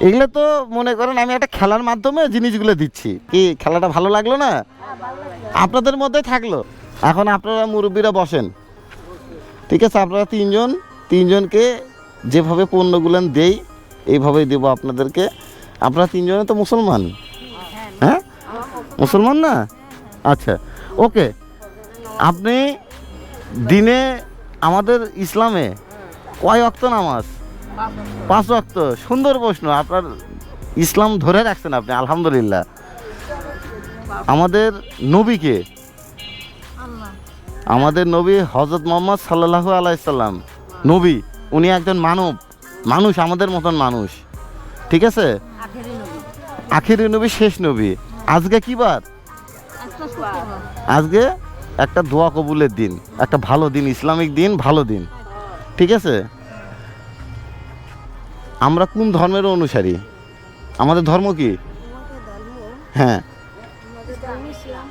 এগুলো তো মনে করেন আমি একটা খেলার মাধ্যমে জিনিসগুলো দিচ্ছি। কি, খেলাটা ভালো লাগল না? আপনাদের মধ্যে থাকল। এখন আপনারা মুরব্বীরা বসেন। ঠিক আছে, আপনারা তিনজন, তিনজনকে যেভাবে পণ্যগুলো দেই, এইভাবেই দেবো আপনাদেরকে। আপনারা তিনজনে তো মুসলমান? হ্যাঁ? মুসলমান না? আচ্ছা ওকে। আপনি দিনে আমাদের ইসলামে কয় অক্ত নামাজ? পাঁচ অক্ত সুন্দর প্রশ্ন। আপনার ইসলাম ধরে রাখছেন আপনি আলহামদুলিল্লাহ। আমাদের নবীকে আমাদের নবী হজরত মোহাম্মদ সাল্লাহ আলাইসাল্লাম নবী উনি একজন মানব। মানুষ আমাদের মতন মানুষ। ঠিক আছে? আখিরি নবী। শেষ নবী। আজকে কি বার? আজকে একটা দোয়া কবুলের দিন একটা ভালো দিন ইসলামিক দিন ভালো দিন। ঠিক আছে? আমরা কোন ধর্মের অনুসারী? আমাদের ধর্ম কি? হ্যাঁ।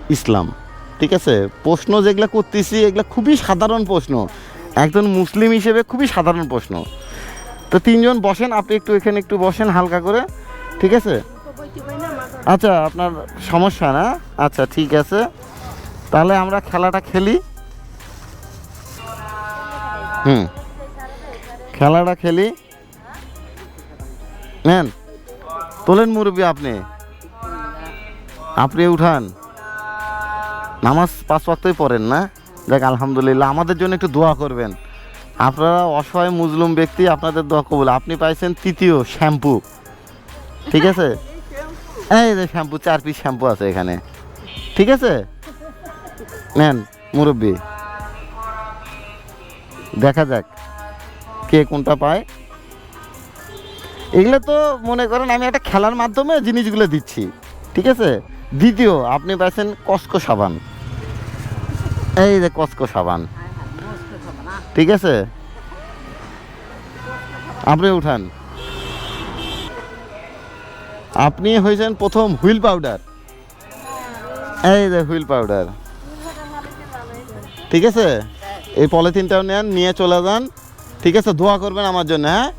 ইসলাম। ঠিক আছে? প্রশ্ন যেগুলো করতেছি, এগুলো খুবই সাধারণ প্রশ্ন। একজন মুসলিম হিসেবে খুবই সাধারণ প্রশ্ন। তো তিনজন বসেন, আপনি একটু এখানে একটু বসেন হালকা করে। ঠিক আছে? আচ্ছা আপনার সমস্যা না? আচ্ছা ঠিক আছে। তাহলে আমরা খেলাটা খেলি। হুম। খেলাটা খেলি। নেন। তোলেন মুরব্বী আপনি। আপনি উঠান। নামাজ পাঁচ ওয়াক্তই পড়েন না? দেখ, আলহামদুলিল্লাহ, আমাদের জন্য একটু দোয়া করবেন। আপনারা অসহায় মুসলিম ব্যক্তি, আপনাদের দোয়া কবুল। আপনি পাইছেন তৃতীয় শ্যাম্পু। ঠিক আছে? এই যে শ্যাম্পু, চার পিস শ্যাম্পু আছে এখানে। ঠিক আছে? নেন, মুরব্বী। দেখা যাক কে কোনটা পায়। এগুলো তো মনে করেন আমি একটা খেলার মাধ্যমে জিনিসগুলো দিচ্ছি, ঠিক আছে? দ্বিতীয়, আপনি পাচ্ছেন কস্কো সাবান। এই যে কস্কো সাবান। ঠিক আছে? আপনি উঠান। আপনি হয়েছেন প্রথম হুইল পাউডার। এই যে হুইল পাউডার। ঠিক আছে? এই পলিথিনটাও নেন, নিয়ে চলে যান। ঠিক আছে? দোয়া করবেন আমার জন্য হ্যাঁ?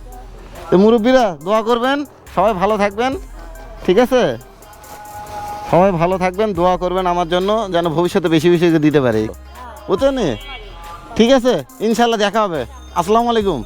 তো মুরব্বীরা, দোয়া করবেন, সবাই ভালো থাকবেন, ঠিক আছে? সবাই ভালো থাকবেন, দোয়া করবেন আমার জন্য, যেন ভবিষ্যতে বেশি বেশি দিতে পারি। বুঝছেন ঠিক আছে? ইনশাল্লাহ দেখা হবে। আসসালামু আলাইকুম।